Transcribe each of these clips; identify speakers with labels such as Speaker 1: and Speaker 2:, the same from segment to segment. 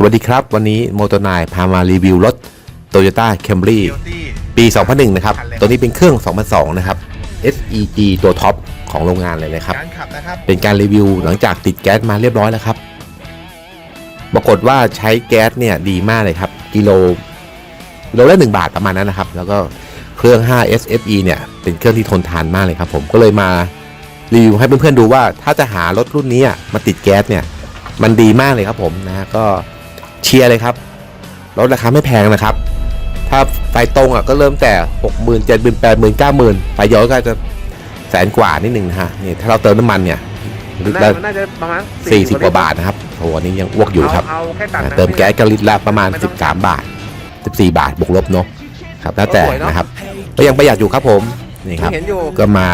Speaker 1: สวัสดีครับ วันนี้โมโตนายพามารีวิวรถ Toyota Camry ปี 2001 นะครับ ตัวนี้เป็นเครื่อง 2002 นะครับ SEG ตัวท็อปของโรงงานเลยนะครับ
Speaker 2: การขับนะครับ
Speaker 1: เป็นการรีวิวหลังจากติดแก๊สมาเรียบร้อยแล้วครับ ปรากฏว่าใช้แก๊สเนี่ยดีมากเลยครับ กิโลกิโลละ1บาทประมาณนั้นนะครับ แล้วก็เครื่อง 5 SFE เนี่ยเป็นเครื่องที่ทนทานมากเลยครับ ผมก็เลยมารีวิวให้เพื่อนๆดูว่าถ้าจะหารถรุ่นนี้อะมาติดแก๊สเนี่ยมันดีมากเลยครับผมนะฮะก็ เชียร์เลยครับรถราคาไม่แพงนะครับ ถ้าไฟตรงอะก็เริ่มแต่หกหมื่นเจ็ดหมื่นแปดหมื่นเก้าหมื่นไฟย้อนก็จะแสนกว่านิดนึงนะฮะนี่ถ้าเราเติมน้ำมันเนี่ยลิตรละ
Speaker 2: มันน่าจะประมาณ
Speaker 1: สี่สิบกว่าบาทนะครับโอ้โหอันนี้ยังอ้วกอยู่ครับ
Speaker 2: เอาเอาแค่ตัด
Speaker 1: นะ
Speaker 2: นะ
Speaker 1: เติมแก๊สก็ลิตรละประมาณ 13 บาท 14 บาทบวกลบเนาะครับแล้วแต่นะครับก็ยังประหยัดอยู่ครับผมนี่ครับ
Speaker 2: เห็นอยู่
Speaker 1: ก็มา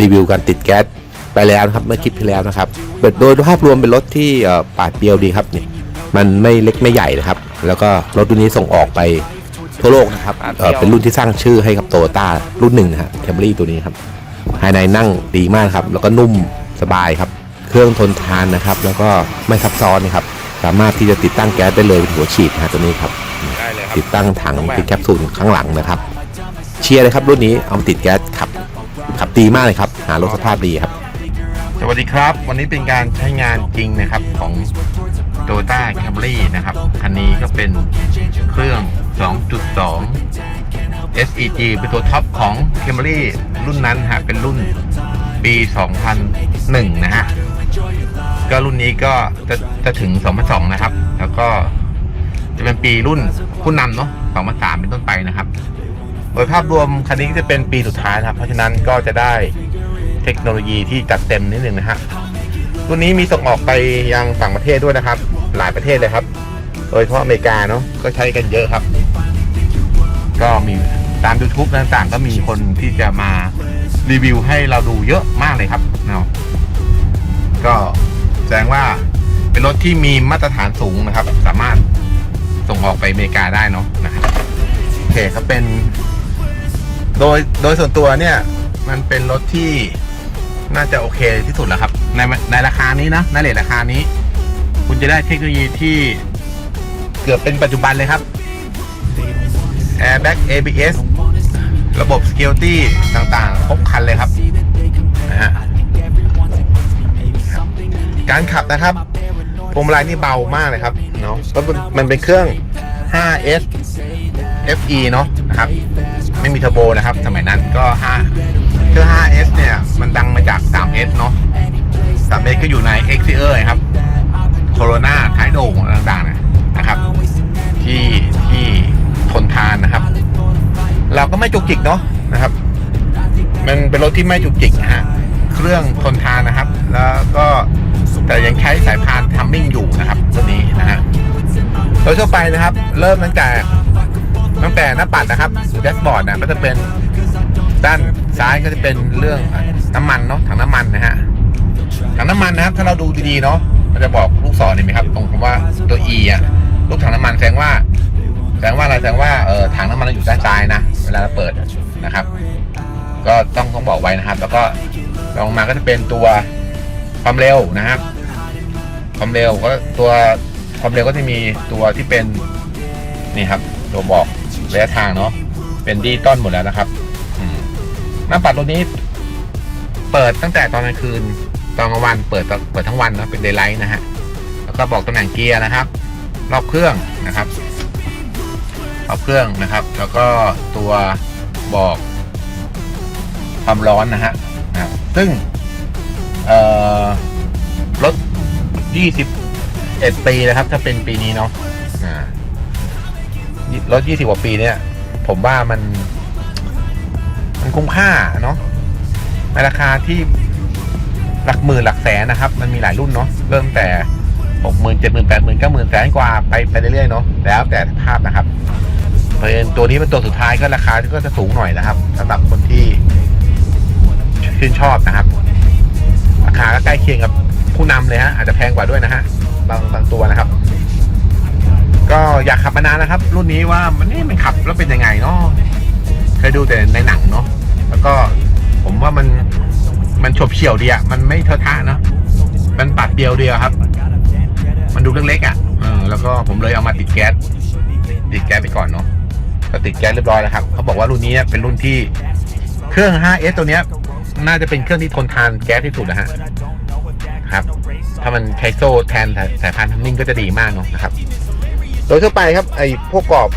Speaker 1: รีวิวการติดแก๊สไปแล้วนะครับเมื่อคลิปที่แล้วนะครับโดยภาพรวมเป็นรถที่เอ่อปาดเปรียวดีครับนี่ มันไม่เล็กไม่ใหญ่นะครับ แล้วก็รถรุ่นนี้ส่งออกไปทั่วโลกนะครับเอ่อเป็นรุ่นที่สร้างชื่อให้กับโตโยต้ารุ่นหนึ่งนะฮะแคมรี่ตัวนี้ครับภายในนั่งดีมากครับ แล้วก็นุ่มสบายครับ เครื่องทนทานนะครับ แล้วก็ไม่ซับซ้อนนะครับ สามารถที่จะติดตั้งแก๊สได้เลยเป็นหัวฉีดนะฮะตัวนี้ครับ
Speaker 2: ได้เลยครับ
Speaker 1: ติดตั้งถังติดแคปซูลข้างหลังนะครับ เชียร์เลยครับรุ่นนี้เอามาติดแก๊สขับขับดีมากเลยครับ หารถสภาพดีครับ
Speaker 2: สวัสดีครับ วันนี้เป็นการใช้งานจริงนะครับของ Toyota Camry นะครับ คันนี้ก็เป็นเครื่อง 2.2 SEG เป็นตัวท็อปของ Camry รุ่นนั้นฮะ เป็นรุ่นปี 2001 นะฮะ ก็รุ่นนี้ก็จะจะถึง 2002 นะครับ แล้วก็จะเป็นปีรุ่นผู้นำเนาะ2003 เป็นต้นไปนะครับ โดยภาพรวมคันนี้จะเป็นปีสุดท้ายนะครับ เพราะฉะนั้นก็จะได้เทคโนโลยีที่จัดเต็มนิดหนึ่งนะฮะรุ่นนี้มีส่งออกไปยังต่างประเทศด้วยนะครับ หลายประเทศเลยครับ โดยเฉพาะอเมริกาเนาะก็ใช้กันเยอะครับ ก็มีตาม YouTube ต่างๆ ก็มีคนที่จะมารีวิวให้เราดูเยอะมากเลยครับเนาะก็แสดงว่าเป็นรถที่มีมาตรฐานสูงนะครับ สามารถส่งออกไปอเมริกาได้เนาะนะครับโอเคครับเป็น โดยโดยส่วนตัวเนี่ย มันเป็นรถที่น่าจะโอเคที่สุดแล้วครับ ในในราคานี้นะในเลทราคานี้ คุณจะได้เทคโนโลยีที่เกือบเป็นปัจจุบันเลยครับ Airbag ABS ระบบ Security ต่างๆ ครบคันเลยครับนะฮะการขับนะครับพวงมาลัยนี่เบามากเลยครับเนาะแล้วมันมันเป็นเครื่อง 5S FE เนาะนะครับ ไม่มีเทอร์โบนะครับ สมัยนั้นก็ 5 เครื่อง 5S เนี่ย มันดังมาจาก 3S เนาะ 3S ก็อยู่ใน x c r ครับ โคโรนาท้ายโด่งต่างๆเนยนะครับ ที่ที่ทนทานนะครับ เราก็ไม่จุกจิกเนาะนะครับ มันเป็นรถที่ไม่จุกจิกฮะเครื่องทนทานนะครับ แล้วก็แต่ยังใช้สายพานทัมมิ่งอยู่นะครับตัวนี้นะฮะโดยทั่วไปนะครับ เริ่มตั้งแต่ตั้งแต่หน้าปัดนะครับแดชบอร์ดนะก็จะเป็นด้านซ้ายก็จะเป็นเรื่องน้ำมันเนาะถังน้ำมันนะฮะถังน้ำมันนะครับ ถ้าเราดูดีๆเนาะ มันจะบอกลูกศรเห็นไหมครับ ตรงคำว่าตัว E อะลูกถังน้ำมันแสดงว่า แสดงว่าอะไรแสดงว่าเออถังน้ำมันเราอยู่ด้านซ้ายนะเวลาเราเปิดนะครับ ก็ต้องต้องบอกไว้นะครับ แล้วก็ลองมาก็จะเป็นตัวความเร็วนะครับ ความเร็วก็ตัวความเร็วก็จะมีตัวที่เป็นนี่ครับ ตัวบอกระยะทางเนาะเป็นดิจิตอลหมดแล้วนะครับมหน้าปัดตัวนี้ เปิดตั้งแต่ตอนกลางคืน ตอนกลางวันเปิดเปิดทั้งวันนะเป็นเดย์ไลท์นะฮะแล้วก็บอกตำแหน่งเกียร์นะครับ รอบเครื่องนะครับรอบเครื่องนะครับ แล้วก็ตัวบอกความร้อนนะฮะนะซึ่งรถ 21 ปีนะครับ ถ้าเป็นปีนี้เนาะรถ 20 กว่าปีเนี่ย ผมว่ามัน มันคุ้มค่าเนาะในราคาที่ หลักหมื่นหลักแสนนะครับ มันมีหลายรุ่นเนาะเริ่มแต่หกหมื่นเจ็ดหมื่นแปดหมื่นเก้าหมื่นแสนกว่าไปไปเรื่อยๆเนาะแล้วแต่ภาพนะครับเพราะฉะนั้นตัวนี้เป็นตัวสุดท้ายก็ราคาก็จะสูงหน่อยนะครับสำหรับคนที่ชื่นชอบนะครับ ราคาก็ใกล้เคียงกับผู้นำเลยฮะอาจจะแพงกว่าด้วยนะฮะบางบางตัวนะครับ ก็อยากขับมานานนะครับ รุ่นนี้ว่ามันนี่มันขับแล้วเป็นยังไงเนาะเคยดูแต่ในหนังเนาะแล้วก็ผมว่ามัน มันฉบเฉี่ยวดีอะมันไม่เทอะทะเนาะมันปัดเดียวเดียวครับ มันดูเล็กๆอะเออแล้วก็ผมเลยเอามาติดแก๊สติดแก๊สไปก่อนเนาะก็ติดแก๊สเรียบร้อยแล้วครับเขาบอกว่ารุ่นนี้เป็นรุ่นที่เครื่อง 5S ตัวเนี้ย น่าจะเป็นเครื่องที่ทนทานแก๊สที่สุดนะฮะครับ ถ้ามันใช้โซ่แทนสายพานทัมมิ่งก็จะดีมากเนาะนะครับ โดยทั่วไปครับไอ้พวกกรอบ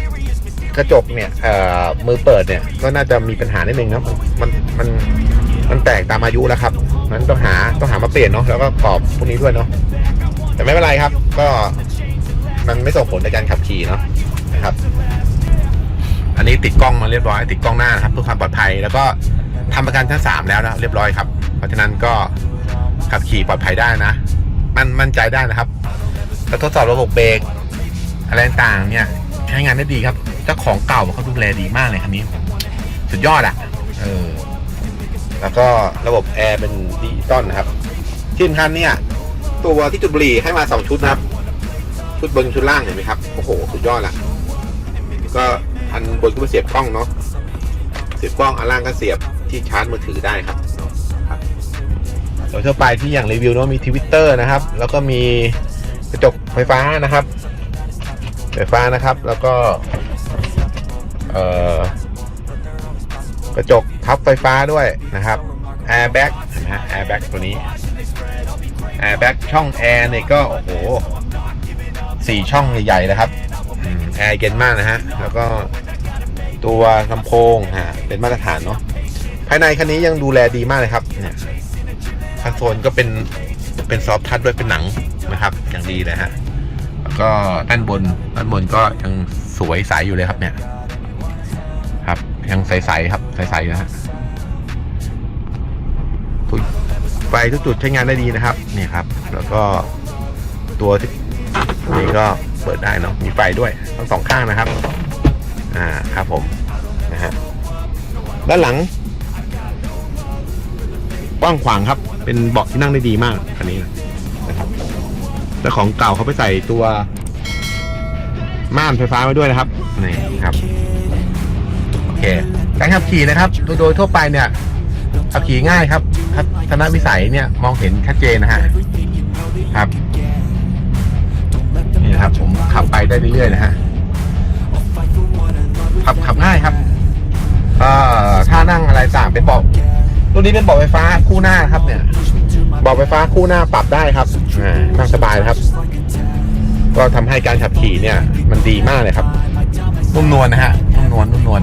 Speaker 2: กระจกเนี่ยเอ่อมือเปิดเนี่ยก็น่าจะมีปัญหานิดนึงนะมันมัน มันแตกตามอายุแล้วครับมันต้องหาต้องหามาเปลี่ยนเนาะแล้วก็กรอบพวกนี้ด้วยเนาะแต่ไม่เป็นไรครับ ก็มันไม่ส่งผลในการขับขี่เนาะนะครับ อันนี้ติดกล้องมาเรียบร้อย ติดกล้องหน้านะครับเพื่อความปลอดภัย แล้วก็ทำประกันชั้นสามแล้วนะเรียบร้อยครับ เพราะฉะนั้นก็ขับขี่ปลอดภัยได้นะ มันมั่นใจได้นะครับแล้วทดสอบระบบเบรกอะไรต่างเนี่ยใช้งานได้ดีครับเจ้าของเก่าเขาดูแลดีมากเลยคันนี้ สุดยอดอะ่ะ เออ แล้วก็ระบบแอร์เป็นดิจิตอลนะครับ ที่สำคัญเนี่ย ตัวที่จุดบุหรี่ให้มาสองชุดนะครับ ชุดบนชุดล่างเห็นไหมครับ โอ้โห สุดยอดละก็อันบนก็มาเสียบกล้องเนาะเสียบกล้องอันล่างก็เสียบที่ชาร์จมือถือได้ครับครับโดยทั่วไปที่อย่างรีวิวเนาะมีทวิตเตอร์นะครับ แล้วก็มีกระจกไฟฟ้านะครับ ไฟฟ้านะครับแล้วก็กระจก ทับไฟฟ้าด้วยนะครับแอร์แบ็กนะฮะแอร์แบ็กตัวนี้แอร์แบ็กช่องแอร์เนี่ยก็โอ้โหสี่ช่องใหญ่ๆนะครับแอร์เย็นมากนะฮะ แล้วก็ตัวลำโพงฮะเป็นมาตรฐานเนาะภายในคันนี้ยังดูแลดีมากเลยครับเนี่ยคอนโซลก็เป็นเป็นซอฟทัชด้วยเป็นหนังนะครับ อย่างดีเลยฮะแล้วก็ด้านบนด้านบนก็ยังสวยใสอยู่เลยครับเนี่ย ยังใสๆครับ ใสๆนะฮะทุกไฟทุกจุดใช้งานได้ดีนะครับ นี่ครับ แล้วก็ตัวที่นี่ก็เปิดได้เนาะมีไฟด้วยทั้งสองข้างนะครับ อ่าครับผมนะฮะด้านหลังกว้างขวางครับ เป็นเบาะที่นั่งได้ดีมากคันนี้นะครับแล้วของเก่าเขาไปใส่ตัวม่านไฟฟ้าไว้ด้วยนะครับนี่ครับ เคการขับขี่นะครับ โดยโดยทั่วไปเนี่ยขับขี่ง่ายครับทัศนวิสัยเนี่ยมองเห็นชัดเจนนะฮะครับนี่ครับ ผมขับไปได้เรื่อยๆนะฮะขับขับง่ายครับเอ่อถ้านั่งอะไรต่างเป็นเบาะตัวนี้เป็นเบาะไฟฟ้าคู่หน้าครับ เนี่ยเบาะไฟฟ้าคู่หน้าปรับได้ครับนั่งสบายนะครับ ก็ทำให้การขับขี่เนี่ย มันดีมากเลยครับนุ่มนวลนะฮะนุ่มนวลนุ่มนวล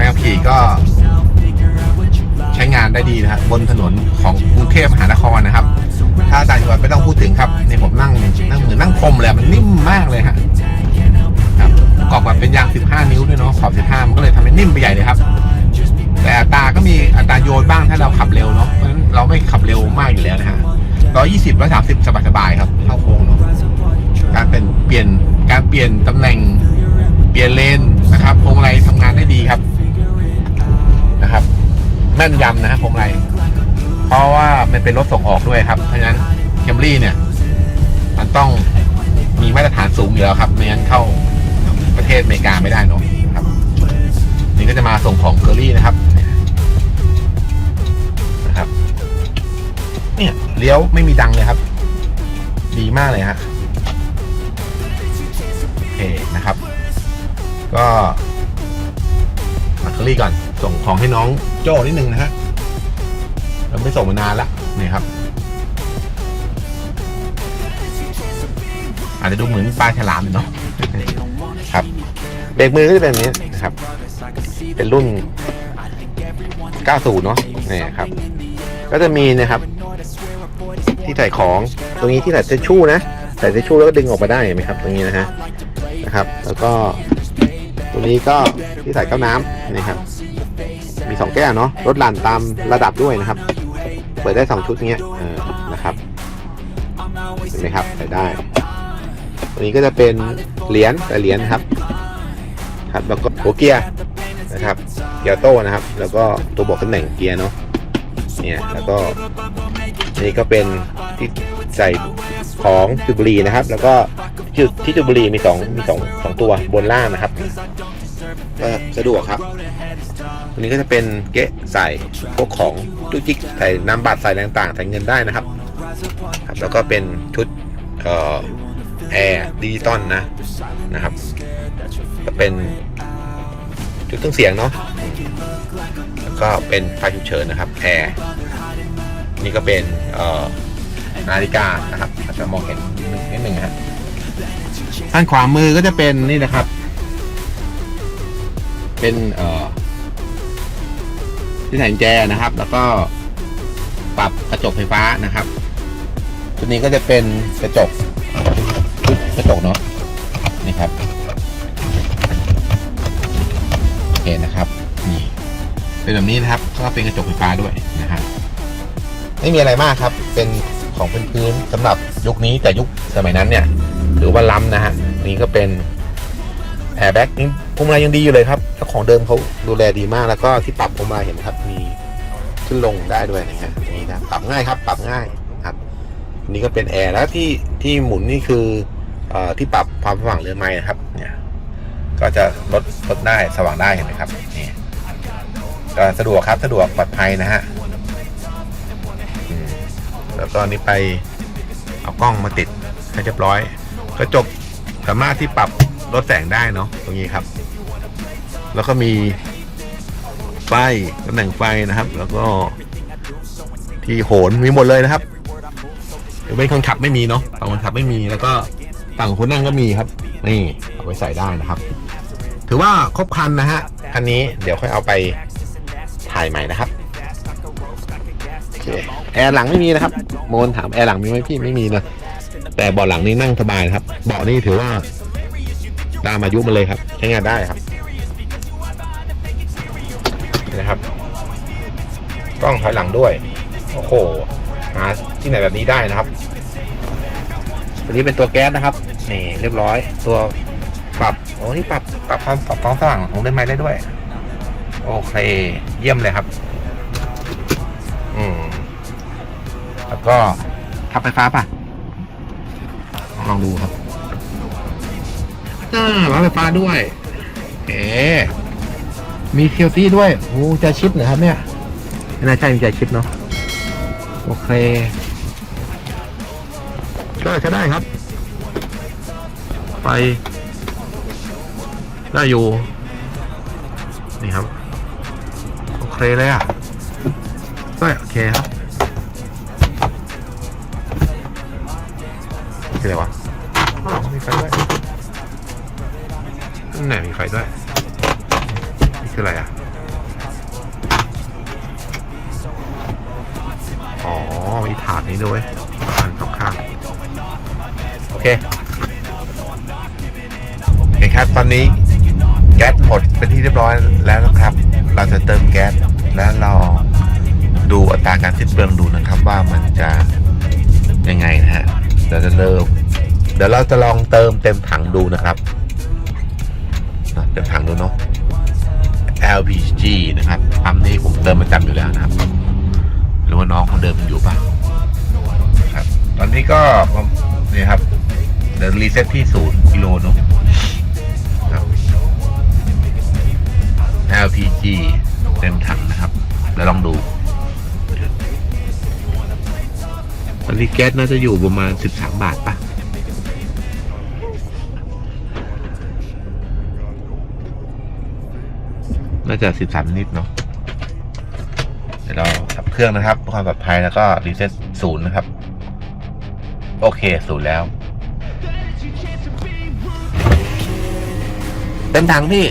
Speaker 2: การขับขี่ก็ ใช้งานได้ดีนะฮะบบนถนนของกรุงเทพมหานครนะครับ ถ้าต่างจังหวัดไม่ต้องพูดถึงครับนี่ผมนั่งนั่งเหมือนนั่งพรมเลยมันนิ่มมากเลยฮะครับประกอบกับเป็นยาง 15 นิ้วด้วยเนาะขอบ 15 มันก็เลยทำให้นิ่มไปใหญ่เลยครับ แต่อัตราก็มีอัตราโยนบ้างถ้าเราขับเร็วเนาะเพราะฉะนั้นเราไม่ขับเร็วมากอยู่แล้วนะฮะร้อยยี่สิบร้อยสามสิบสบายๆครับเข้าโค้งเนาะการเป็นเปลี่ยนการเปลี่ยนตำแหน่งเปลี่ยนเลนนะครับพวงมาลัยทำงานได้ดีครับ แม่นยำนะครับพวงมาลัยเพราะว่ามันเป็นรถส่งออกด้วยครับ เพราะฉะนั้นเคมรี่เนี่ย มันต้องมีมาตรฐานสูงอยู่แล้วครับไม่งั้นเข้าประเทศอเมริกาไม่ได้เนอะครับ นี่ก็จะมาส่งของเคอรี่นะครับนะครับ เนี่ยเลี้ยวไม่มีดังเลยครับ ดีมากเลยฮะโอเคนะครับ ก็มาเคอรี่ก่อน ส่งของให้น้องโจ้นิดนึงนะฮะเราไม่ส่งมานานละนี่ครับ อาจจะดูเหมือนปลาฉลามเนาะครับเบรกมือก็จะเป็นแบบนี้นะครับ เป็นรุ่น 90 เนาะนี่ครับ ก็จะมีนะครับ ที่ใส่ของ ตรงนี้ที่ใส่เทชู่นะใส่เทชู่แล้วก็ดึงออกมาได้เห็นไหมครับ ตรงนี้นะฮะนะครับ แล้วก็ ตรงนี้ก็ที่ใส่แก้วน้ำนี่ครับ มีสองแก้วเนาะลดหลั่นตามระดับด้วยนะครับ เปิดได้สองชุดเงี้ยเออนะครับเห็นไหมครับใส่ได้ตัวนี้ก็จะเป็นเหรียญแต่เหรียญครับ ครับแล้วก็หัวเกียร์นะครับเกียร์โต้นะครับ แล้วก็ตัวบอกตำแหน่งเกียร์เนาะเนี่ยแล้วก็นี่ก็เป็นที่ใส่ของจุดบุหรีนะครับ แล้วก็จุดที่จุดบุหรีมีสองมีสองสองตัวบนล่างนะครับก็สะดวกครับ ตัวนี้ก็จะเป็นเกะใส่พวกของจุกจิกใส่น้ำบัตรใส่ต่างๆใส่เงินได้นะครับครับ แล้วก็เป็นชุดเอ่อแอร์ดิจิตอลนะนะครับ ก็เป็นจุดเครื่องเสียงเนาะแล้วก็เป็นไฟฉุกเฉินนะครับแอร์นี่ก็เป็นเอ่อนาฬิกานะครับอาจจะมองเห็นนิดหนึ่งฮะด้านขวามือก็จะเป็นนี่นะครับ เป็นเอ่อ ที่ใส่แจนะครับ แล้วก็ปรับกระจกไฟฟ้านะครับ ตัวนี้ก็จะเป็นกระจกชุดกระจกเนาะนี่ครับโอเคนะครับนี่เป็นแบบนี้นะครับก็เป็นกระจกไฟฟ้าด้วยนะครับไม่มีอะไรมากครับ เป็นของพื้นๆสำหรับยุคนี้แต่ยุคสมัยนั้นเนี่ย หรือว่าล้ำนะฮะนี่ก็เป็นแอร์แบ็กนี่ วงมาลัยยังดีอยู่เลยครับเจ้าของเดิมเขาดูแลดีมากแล้วก็ที่ปรับพวงมาลัยเห็นไหมครับ มีขึ้นลงได้ด้วยนะฮะนี่นะปรับง่ายครับ ปรับง่ายครับนี่ก็เป็นแอร์แล้วที่ที่หมุนนี่คืออ่อที่ปรับความสว่างเรือไม้นะครับ เนี่ย ก็จะลดลดได้สว่างได้เห็นไหมครับนี่ก็สะดวกครับสะดวกปลอดภัยนะฮะแล้วก็อันนี่ไปเอากล้องมาติดให้เรียบร้อยกระจกสามารถที่ปรับลดแสงได้เนาะตรงนี้ครับ แล้วก็มีไฟตำแหน่งไฟนะครับ แล้วก็ที่โหนมีหมดเลยนะครับเป็นคนขับไม่มีเนาะฝั่งคนขับไม่มีแล้วก็ฝั่งคนนั่งก็มีครับ นี่เอาไปใส่ได้นะครับ ถือว่าครบคันนะฮะคันนี้เดี๋ยวค่อยเอาไปถ่ายใหม่นะครับแอร์หลังไม่มีนะครับ โมนถามแอร์หลังมีไหมพี่ไม่มีนะแต่เบาะหลังนี่นั่งสบายนะครับเบาะนี่ถือว่าตามอายุมาเลยครับใช้งานได้ครับ นะครับ กล้องถอยหลังด้วยโอ้โหหาที่ไหนแบบนี้ได้นะครับ ตัวนี้เป็นตัวแก๊สนะครับนี่เรียบร้อย ตัวปรับโอ้นี่ปรับปรับความปรับความสว่างของเล่นไม้ได้ด้วย โอเค เยี่ยมเลยครับ อืมแล้วก็ทับไฟฟ้าป่ะลองดูครับอ่าร้านไฟฟ้าด้วย เอ๋ มีเคียวตี้ด้วยโอ้ใจชิปเหรอครับเนี่ยไม่น่าใช่มีใจชิปเนาะโอเค ก็ใช้ได้ครับ ไป ได้อยู่ นี่ครับ โอเคเลยอะก็โอเคครับคืออะไรวะอ้าวมีไฟด้วยนั่นไหนมีไฟด้วยนี่ คืออะไรอะ อ๋อ มีถาดนี้ด้วยอันสองข้าง โอเคโอเคครับตอนนี้แก๊สหมดเป็นที่เรียบร้อยแล้วนะครับ เราจะเติมแก๊สแล้วเราดูอัตราการสิ้นเปลืองดูนะครับว่ามันจะยังไงนะฮะเดี๋ยวจะเริ่มเดี๋ยวเราจะลองเติมเต็มถังดูนะครับเต็มถังดูเนาะ LPG นะครับปั๊มนี้ผมเติมประจำอยู่แล้วนะครับ หรือว่าน้องคนเดิมยังอยู่ป่ะครับ ตอนนี้ก็นี่ครับเดี๋ยวรีเซ็ตที่ศูนย์กิโลเนาะครับ LPG เต็มถังนะครับเดี๋ยวลองดูตอนนี้แก๊สน่าจะอยู่ประมาณ13บาทป่ะ น่าจะ13นิดเนาะเดี๋ยวเราขับเครื่องนะครับเพื่อความปลอดภัยแล้วก็รีเซ็ตศูนย์นะครับ โอเคศูนย์แล้วเต็มถังพี่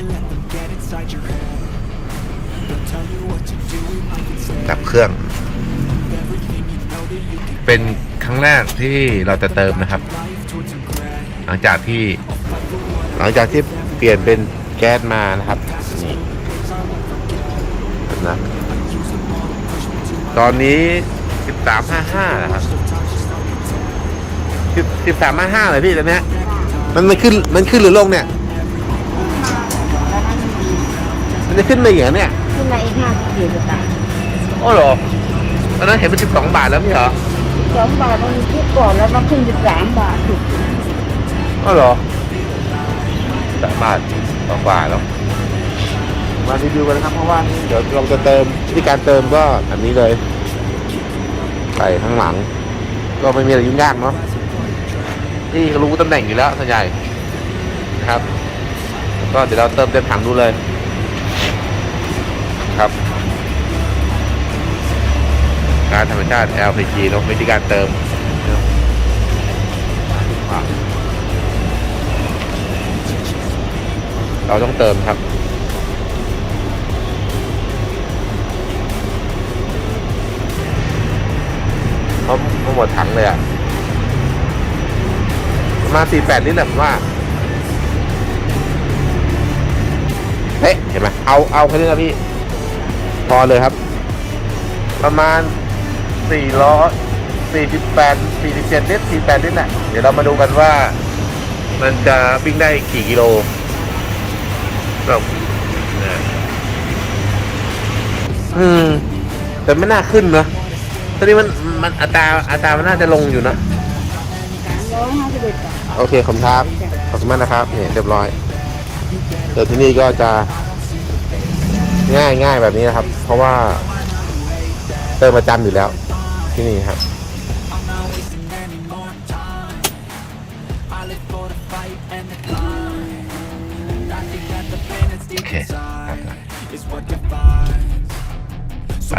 Speaker 2: ดับเครื่อง เป็นครั้งแรกที่เราจะเติมนะครับ หลังจากที่ หลังจากที่เปลี่ยนเป็นแก๊สมานะครับ นี่นะ ตอนนี้สิบสามห้าห้านะครับสิบสิบสามห้าห้าเลยพี่ตอนเนี้ยมันมันขึ้นมันขึ้นหรือลงเนี่ย มันจะขึ้นมาอย่างเนี้ย
Speaker 3: ขึ้นมาอีกห้าสิบสี่สตางค์
Speaker 2: โอ้เหรอตอนนั้นเห็นเป็นสิบสองบาทแล้วไม่เหรอ
Speaker 3: สองบาทมันคิดก่อนแล้วมาขึ้นสิบสามบาทถูก
Speaker 2: อ๋อเหรอสามบาทกว่าๆแล้ว มารีวิวกันนะครับ เพราะว่าเดี๋ยวเราจะเติมวิธีการเติมก็อันนี้เลยใส่ข้างหลัง ก็ไม่มีอะไรยุ่งยากเนาะ
Speaker 1: ที่รู้ตำแหน่งอยู่แล้วส่วนใหญ่นะครับ ก็เดี๋ยวเราเติมเต็มถังดูเลยครับการธรรมชาติ LPG เนอะวิธีการเติมเราต้องเติมครับ เขาเขาหมดถังเลยอะประมาณสี่แปดลิตรแหละผมว่าเฮ้ยเห็นไหมเอาเอาแค่นี้นะพี่ พอเลยครับ ประมาณสี่ร้อยสี่สิบแปดสี่สิบเจ็ดลิตรสี่แปดลิตรน่ะเดี๋ยวเรามาดูกันว่า มันจะวิ่งได้กี่กิโลแบบเนี่ยอืม แต่ไม่น่าขึ้นนะ ตอนนี้มันมันอัตราอัตรามันน่าจะลงอยู่นะ
Speaker 3: สามร้อยห้าสิบเอ็ดบาท
Speaker 1: โอเคขอบคุณครับขอบคุณมากนะครับเนี่ยเรียบร้อยเดี๋ยวที่นี่ก็จะง่ายง่ายแบบนี้นะครับ เพราะว่าเติมประจำอยู่แล้วที่นี่ครับ
Speaker 2: ใส่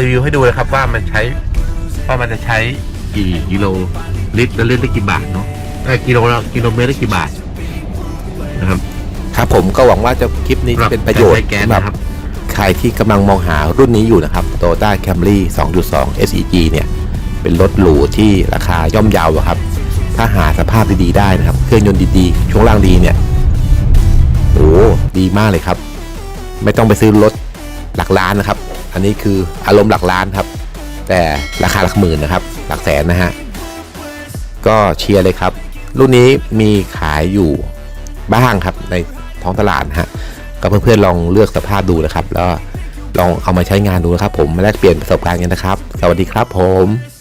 Speaker 2: รีวิวให้ดูเลยครับว่ามันใช้ว่ามันจะใช้กี่กิโลลิตรแล้วลิตรละกี่บาทเนาะเอ้ยกิโลละกิโลเมตรละกี่บาทนะครับ
Speaker 1: ครับผมก็หวังว่าจะคลิปนี้จะเป็นประโยชน์
Speaker 2: ใช้แก๊ส
Speaker 1: สำหรับ
Speaker 2: นะครับ
Speaker 1: ใครที่กำลังมองหารุ่นนี้อยู่นะครับ Toyota Camry 2.2 SEG เนี่ย เป็นรถหรูที่ราคาย่อมเยาวอะครับ ถ้าหาสภาพดีๆได้นะครับ เครื่องยนต์ดีๆ ช่วงล่างดีเนี่ยโอ้ดีมากเลยครับ ไม่ต้องไปซื้อรถหลักล้านนะครับ อันนี้คืออารมณ์หลักล้านครับ แต่ราคาหลักหมื่นนะครับ หลักแสนนะฮะ ก็เชียร์เลยครับ รุ่นนี้มีขายอยู่บ้างครับในท้องตลาดฮะ ก็เพื่อนๆลองเลือกสภาพดูนะครับ แล้วลองเอามาใช้งานดูนะครับ ผมแลกเปลี่ยนประสบการณ์กันนะครับ สวัสดีครับผม